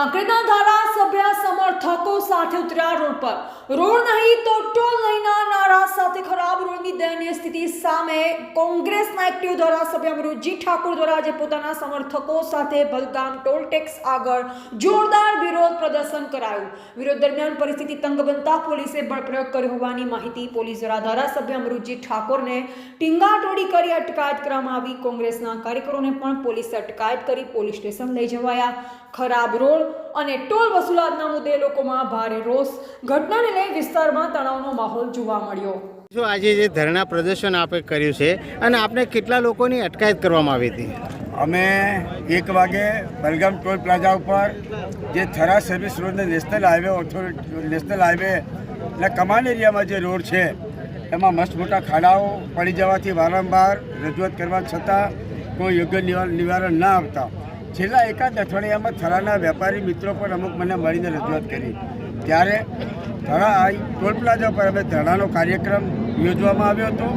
કાંકરેજના ધારાસભ્ય સમર્થકો સાથે ઉતર્યા રોડ પર. રોડ નહીં તો ટોલ નહીંના સાથે ખરાબ રોડની દયનીય સ્થિતિ સામે કોંગ્રેસના એક્ટિવ ધારાસભ્ય અમૃતજી ઠાકોર દ્વારા આજે પોતાના સમર્થકો સાથે ભલગામ ટોલ ટેક્સ આગળ જોરદાર વિરોધ પ્રદર્શન કરાયું. વિરોધ દરમિયાન પરિસ્થિતિ તંગ બનતા પોલીસે બળપ્રયોગ કર્યો હોવાની માહિતી પોલીસ દ્વારા ધારાસભ્ય અમૃતજી ઠાકોરને ટીંગાટોળી કરી અટકાયત કરવામાં આવી. કોંગ્રેસના કાર્યકરોને પણ પોલીસે અટકાયત કરી પોલીસ સ્ટેશન લઈ જવાયા. ખરાબ રોડ અને ટોલ વસૂલાતના મુદ્દે લોકોમાં ભારે રોષ. ઘટનાને લઈ વિસ્તારમાં તણાવનો માહોલ જોવા મળ્યો. જો આજે જે ધરણા પ્રદર્શન આપણે કર્યું છે અને આપણે કેટલા લોકોની અટકાયત કરવામાં આવી હતી? અમે એક વાગે બલગામ ટોલ પ્લાઝા ઉપર જે Thara service રોડને national highway authority national highway એટલે કમાન એરિયામાં જે રોડ છે એમાં મસ્ત મોટા ખાડાઓ પડી જવાથી વારંવાર રજૂઆત કરવા છતાં કોઈ યોગ્ય નિવા- નિવારણ ના આવતા છેલ્લા એકાદ અઠવાડિયામાં થરાના વેપારી મિત્રો પણ અમુક મને મળીને રજૂઆત કરી. ત્યારે આ ટોલ પ્લાઝા પર અમે ધરણાનો કાર્યક્રમ યોજવામાં આવ્યો હતો.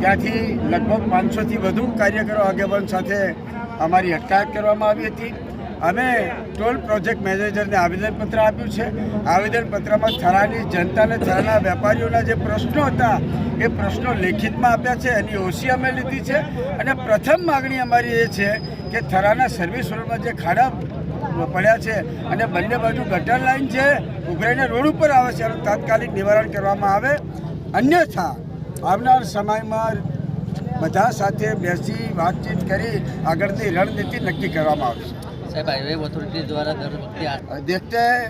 ત્યાંથી લગભગ પાંચસોથી વધુ કાર્યકરો આગેવાન સાથે અમારી અટકાયત કરવામાં આવી હતી. અમે ટોલ પ્રોજેક્ટ મેનેજરને આવેદનપત્ર આપ્યું છે. આવેદનપત્રમાં થરાની જનતાને થરાના વેપારીઓના જે પ્રશ્નો હતા, એ પ્રશ્નો લેખિતમાં આપ્યા છે. એની ઓછી અમે લીધી છે. અને પ્રથમ માગણી અમારી એ છે કે થરાના સર્વિસ રોડમાં જે ખાડા પડ્યા છે અને બંને બાજુ ગટર લાઈન છે ઉભરાઈને રોડ ઉપર આવે છે એનું તાત્કાલિક નિવારણ કરવામાં આવે અન્યથા આવનાર સમયમાં બધા સાથે બેસી વાતચીત કરી આગળની રણનીતિ નક્કી કરવામાં આવશે साहब हाईवे अथॉरिटी द्वारा दर वक्त आ- और देखते हैं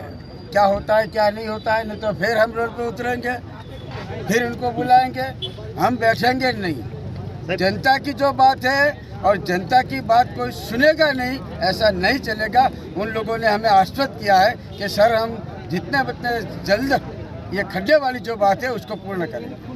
क्या होता है क्या नहीं होता है नहीं तो फिर हम रोड पे उतरेंगे फिर उनको बुलाएंगे हम बैठेंगे नहीं जनता की जो बात है और जनता की बात कोई सुनेगा नहीं, ऐसा नहीं चलेगा। उन लोगों ने हमें आश्वस्त किया है कि सर, हम जितने बितने जल्द ये खड्डे वाली जो बात है, उसको पूर्ण करेंगे।